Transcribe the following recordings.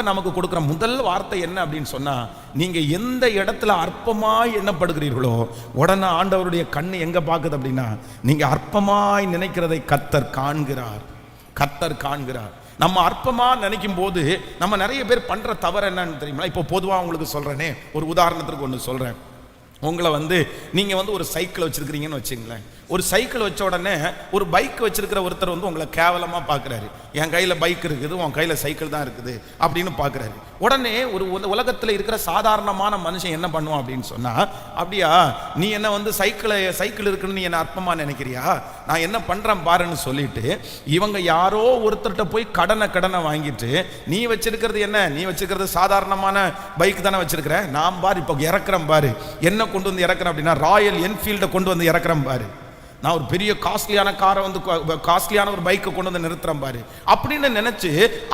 கர்த்தர் நமக்கு கொடுக்குற முதல் வார்த்தை என்ன அப்படின்னு சொன்னா நீங்க எந்த இடத்துல அற்பமாய் எண்ணப்படுகிறீர்களோ உடனே ஆண்டவருடைய கண்ணு எங்க பார்க்குது அப்படின்னா நீங்க அற்பமாய் நினைக்கிறதை கர்த்தர் காண்கிறார். கர்த்தர் காண்கிறார். நம்ம அற்பமா நினைக்கும் போது நம்ம நிறைய பேர் பண்ற தவறு என்னன்னு தெரியுமா? இப்போ பொதுவா உங்களுக்கு சொல்றேனே ஒரு உதாரணத்துக்கு ஒன்று சொல்றேன். உங்களை வந்து நீங்கள் வந்து ஒரு சைக்கிள் வச்சுருக்கிறீங்கன்னு வச்சுங்களேன். ஒரு சைக்கிள் வச்ச உடனே ஒரு பைக் வச்சுருக்கிற ஒருத்தர் வந்து உங்களை கேவலமாக பார்க்குறாரு. என் கையில் பைக் இருக்குது உன் கையில் சைக்கிள் தான் இருக்குது அப்படின்னு பார்க்குறாரு. உடனே ஒரு உலகத்தில் இருக்கிற சாதாரணமான மனுஷன் என்ன பண்ணுவான் அப்படின்னு சொன்னால் அப்படியா நீ என்ன வந்து சைக்கிளை சைக்கிள் இருக்குன்னு நீ என்ன அற்பமாக நினைக்கிறியா? நான் என்ன பண்ணுறேன் பாருன்னு சொல்லிட்டு இவங்க யாரோ ஒருத்தர்கிட்ட போய் கடனை கடனை வாங்கிட்டு நீ வச்சிருக்கிறது என்ன? நீ வச்சிருக்கிறது சாதாரணமான பைக் தானே வச்சிருக்கிற? நான் பாரு இப்போ இறக்குறேன் பாரு. என்ன கொண்டு வந்து இறக்குறேன் அப்படின்னா ராயல் என்ஃபீல்டை கொண்டு வந்து இறக்குறேன் பாரு. நான் ஒரு பெரிய காஸ்ட்லியான காரை வந்து காஸ்ட்லியான ஒரு பைக்கை கொண்டு வந்து நிறுத்துறேன் பாரு. அப்படின்னு நினைச்சு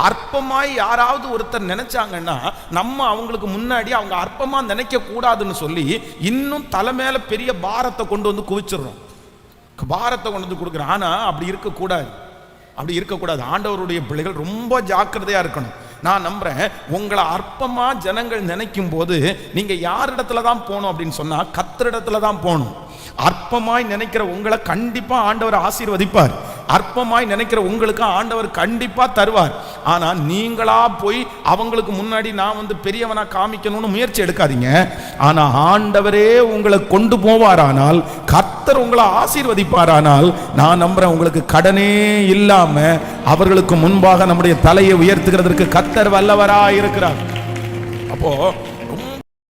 அற்பமாய் யாராவது ஒருத்தர் நினைச்சாங்கன்னா நம்ம அவங்களுக்கு முன்னாடி அவங்க அற்பமாக நினைக்க கூடாதுன்னு சொல்லி இன்னும் தலை மேலே பெரிய பாரத்தை கொண்டு வந்து குவிச்சிடுறோம். பாரத்தை கொண்டு வந்து கொடுக்குறோம் ஆனால் அப்படி இருக்கக்கூடாது. அப்படி இருக்கக்கூடாது. ஆண்டவருடைய பிள்ளைகள் ரொம்ப ஜாக்கிரதையாக இருக்கணும். நான் நம்புறேன் உங்களை அற்பமாக ஜனங்கள் நினைக்கும் போது நீங்கள் யார் இடத்துல தான் போகணும் அப்படின்னு சொன்னா கத்தரிடத்துல தான் போகணும். அற்பமாய் நினைக்கிற உங்களை கண்டிப்பா ஆண்டவர் ஆசீர்வதிப்பார். அற்பமாய் நினைக்கிற உங்களுக்கு ஆண்டவர் கண்டிப்பா தருவார். ஆனா நீங்களா போய் அவங்களுக்கு முன்னாடி நான் வந்து பெரியவனா காமிக்கணும்னு முயற்சி எடுக்காதீங்க. ஆனா ஆண்டவரே உங்களை கொண்டு போவாரானால் கர்த்தர் உங்களை ஆசீர்வதிப்பாரானால் நான் நம்புறேன் உங்களுக்கு கடனே இல்லாம அவர்களுக்கு முன்பாக நம்முடைய தலையை உயர்த்துகிறதற்கு கர்த்தர் வல்லவரா இருக்கிறார் அப்போ